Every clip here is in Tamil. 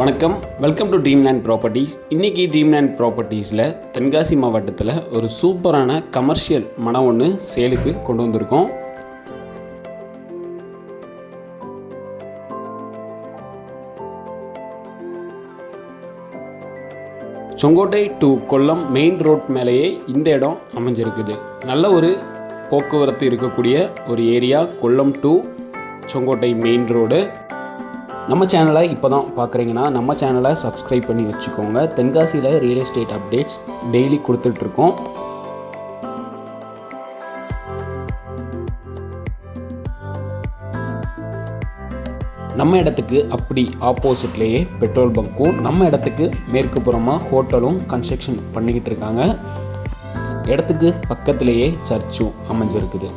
வணக்கம். வெல்கம் டு ட்ரீம்லேண்ட் ப்ராப்பர்ட்டிஸ் இன்றைக்கி ட்ரீம்லேண்ட் ப்ராப்பர்ட்டிஸில் தென்காசி மாவட்டத்தில் ஒரு சூப்பரான கமர்ஷியல் மனம் ஒன்று சேலுக்கு கொண்டு வந்திருக்கோம். Sengottai to Kollam main road மேலேயே இந்த இடம் அமைஞ்சிருக்குது. நல்ல ஒரு போக்குவரத்து இருக்கக்கூடிய ஒரு area Kollam to Sengottai main road நம்ம சேனலை இப்போ தான் பார்க்குறீங்கன்னா நம்ம சேனலை சப்ஸ்கிரைப் பண்ணி வச்சுக்கோங்க. தென்காசியில் ரியல் எஸ்டேட் அப்டேட்ஸ் டெய்லி கொடுத்துட்ருக்கோம். நம்ம இடத்துக்கு அப்படி ஆப்போசிட்லேயே பெட்ரோல் பங்க்கும் நம்ம இடத்துக்கு மேற்கு புறமாக ஹோட்டலும் கன்ஸ்ட்ரக்ஷன் பண்ணிக்கிட்டு இருக்காங்க. இடத்துக்கு பக்கத்திலேயே சர்ச்சும் அமைஞ்சிருக்குது.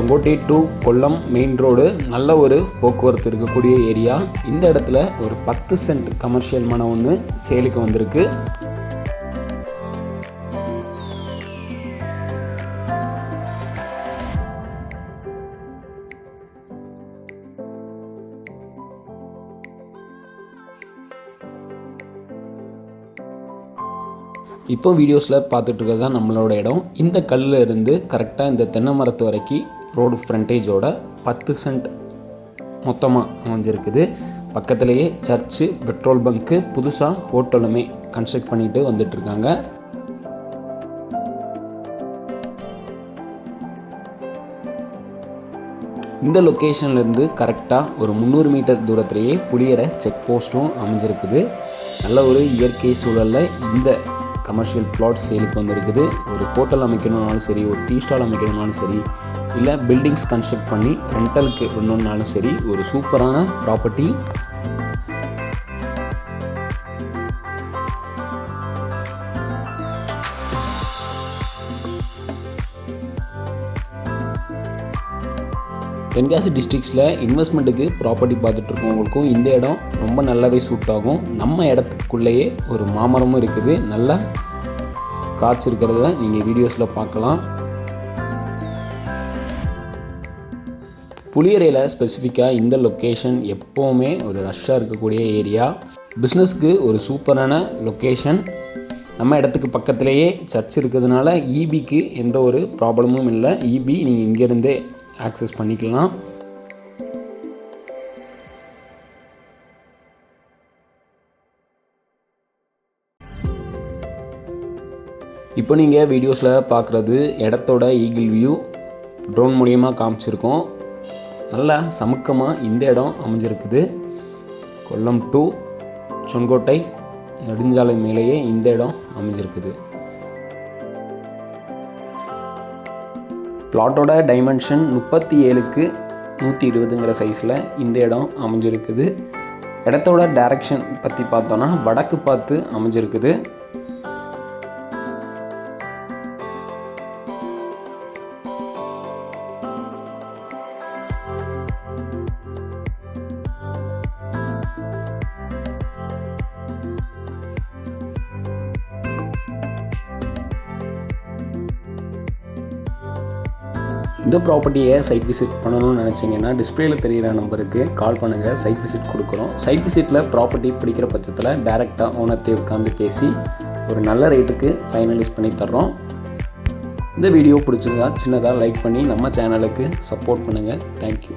Sengottai to Kollam main road நல்ல ஒரு போக்குவரத்து இருக்கக்கூடிய ஏரியா இந்த இடத்துல ஒரு பத்து சென்ட் கமர்ஷியல் மனம் ஒன்று சேலுக்கு வந்திருக்கு. இப்போ வீடியோஸில் பார்த்துட்டு இருக்கிறது தான் நம்மளோட இடம். இந்த கல்லில் இருந்து கரெக்டாக இந்த தென்னை மரத்து வரைக்கும் ரோடு ஃப்ரண்டேஜோட பத்து சென்ட் மொத்தமாக அமைஞ்சிருக்குது. பக்கத்துலேயே சர்ச்சு பெட்ரோல் பங்க்கு புதுசாக ஹோட்டலுமே கன்ஸ்ட்ரக்ட் பண்ணிட்டு வந்துட்டுருக்காங்க. இந்த லொக்கேஷன்லேருந்து கரெக்டாக ஒரு முந்நூறு மீட்டர் தூரத்திலேயே புளியரை செக் போஸ்ட்டும் அமைஞ்சிருக்குது. நல்ல ஒரு இயற்கை சூழலில் இந்த கமர்ஷியல் பிளாட் சேலுக்கு வந்திருக்குது. ஒரு ஹோட்டல் அமைக்கணும்னாலும் சரி ஒரு டீ ஸ்டால் அமைக்கணும்னாலும் சரி இல்லை பில்டிங்ஸ் கன்ஸ்ட்ரக்ட் பண்ணி ரெண்டலுக்கு விடணும்னாலும் சரி ஒரு சூப்பரான ப்ராப்பர்ட்டி தென்காசி டிஸ்ட்ரிக்ஸில் இன்வெஸ்ட்மெண்ட்டுக்கு ப்ராப்பர்ட்டி பார்த்துட்ருக்கவங்களுக்கும் இந்த இடம் ரொம்ப நல்லாவே சூட் ஆகும். நம்ம இடத்துக்குள்ளேயே ஒரு மாமரமும் இருக்குது. நல்லா காய்ச்சிருக்கிறத நீங்கள் வீடியோஸில் பார்க்கலாம். புளியரையில் ஸ்பெசிஃபிக்காக இந்த லொக்கேஷன் எப்போவுமே ஒரு ரஷ்ஷாக இருக்கக்கூடிய ஏரியா பிஸ்னஸ்க்கு ஒரு சூப்பரான லொக்கேஷன் நம்ம இடத்துக்கு பக்கத்துலேயே சர்ச் இருக்கிறதுனால இபிக்கு எந்த ஒரு ப்ராப்ளமும் இல்லை. இபி நீங்கள் இங்கேருந்தே ஆக்சஸ் பண்ணிக்கலாம். இப்போ நீங்கள் வீடியோஸில் பார்க்குறது இடத்தோட ஈகிள் வியூ ட்ரோன் மூலியமாக காமிச்சிருக்கோம். நல்லா சமுக்கமாக இந்த இடம் அமைஞ்சிருக்குது. கொல்லம் டு செங்கோட்டை நெடுஞ்சாலை மேலேயே இந்த இடம் அமைஞ்சிருக்குது. பிளாட்டோட டைமென்ஷன் முப்பத்தி ஏழுக்கு நூற்றி இருபதுங்கிற சைஸில் இந்த இடம் அமைஞ்சிருக்குது. இடத்தோட டைரக்ஷன் பற்றி பார்த்தோன்னா வடக்கு பார்த்து அமைஞ்சிருக்குது. இந்த ப்ராப்பர்ட்டியை சைட் விசிட் பண்ணணும்னு நினச்சிங்கன்னா டிஸ்பிளேல தெரிகிற நம்பருக்கு கால் பண்ணுங்கள் சைட் விசிட் கொடுக்குறோம். சைட் விசிட்டில் ப்ராப்பர்ட்டி பிடிக்கிற பட்சத்தில் டேரெக்டாக ஓனர்கிட்டே உட்காந்து பேசி ஒரு நல்ல ரேட்டுக்கு ஃபைனலைஸ் பண்ணி தர்றோம். இந்த வீடியோ பிடிச்சிருந்தா சின்னதாக லைக் பண்ணி நம்ம சேனலுக்கு சப்போர்ட் பண்ணுங்கள் தேங்க்யூ